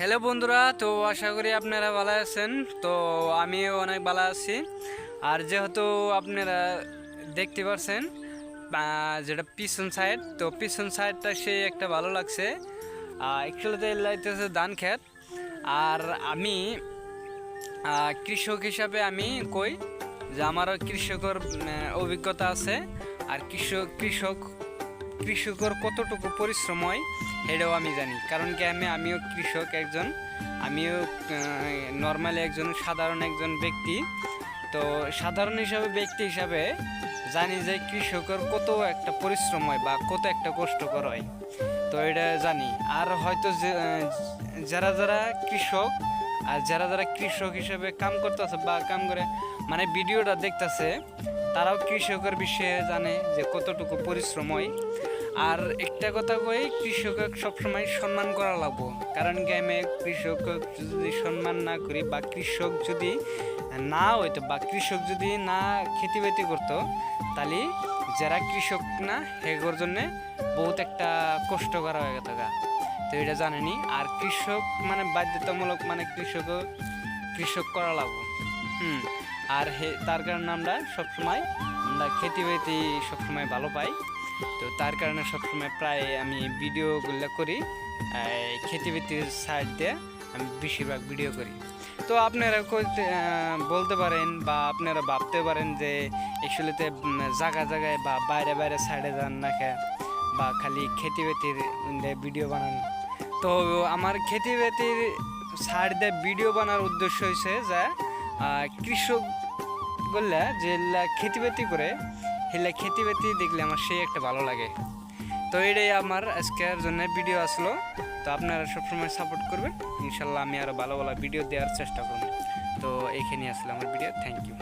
Hello বন্ধুরা, তো আশা করি আপনারা ভালো আছেন। তো আমিও অনেক ভালো আছি। আর যেহেতু আপনারা দেখতে পাচ্ছেন যেটা পিছন সাইড তো পিছন সাইডটা সেই একটা ভালো লাগছে। একচুয়ালিতে লাইতেছে ধান ক্ষেত। আর আমি কৃষক হিসাবে আমি কই যে আমারও কৃষকের অভিজ্ঞতা আছে। আর কৃষক কৃষক কৃষকের কতটুকু পরিশ্রম হয় এটাও আমি জানি। কারণ কি আমি, আমিও কৃষক একজন, আমিও নর্মালি একজন, সাধারণ একজন ব্যক্তি। তো সাধারণ হিসাবে, ব্যক্তি হিসাবে জানি যে কৃষকের কত একটা পরিশ্রম হয় বা কত একটা কষ্টকর হয়। তো এটা জানি। আর হয়তো যারা যারা কৃষক আর যারা যারা কৃষক হিসেবে কাম করতেছে বা কাম করে মানে ভিডিওটা দেখতেছে, তারাও কৃষকের বিষয়ে জানে যে কতটুকু পরিশ্রম হয় আর একটা কথা কই, কৃষকক সবসময় সম্মান করা লাগবো কারণ আমি কৃষক যদি সম্মান না করি বা কৃষক যদি না হইতো বা কৃষক যদি না খেতিবাতি করতো, তাহলে যারা কৃষক না, হেগোর জন্যে বহুত একটা কষ্ট করা হয়ে গেছে গা। তো এটা জানেনি। আর কৃষক মানে বাধ্যতামূলক মানে কৃষক কৃষক করা লাগবো। হুম, আর হে, তার কারণে আমরা সবসময়, আমরা খেতিবাতি সবসময় ভালো পাই। তো তার কারণে সবসময় প্রায় আমি ভিডিওগুলো করি, এই খেতিবাতির সাইড দিয়ে আমি বেশিরভাগ ভিডিও করি। তো আপনারা করতে বলতে পারেন বা আপনারা ভাবতে পারেন যে একচুয়ালিতে জায়গা জায়গায় বা বাইরে বাইরে সাইডে যান না খে বা খালি খেতিবাতির ভিডিও বানান। তো আমার খেতিবাতির সার দিয়ে ভিডিও বানার উদ্দেশ্য হয়েছে যে কৃষক বললে যে খেতিবাতি করে হেলা খেতিবাতি দেখলে আমার সেই একটা ভালো লাগে। তো এটাই আমার আজকের জন্য ভিডিও আসলো। তো আপনারা সবসময় সাপোর্ট করবেন। ইনশাল্লাহ আমি আরও ভালো ভালো ভিডিও দেওয়ার চেষ্টা করব। তো এইখানে আসলে আমার ভিডিও থ্যাংক ইউ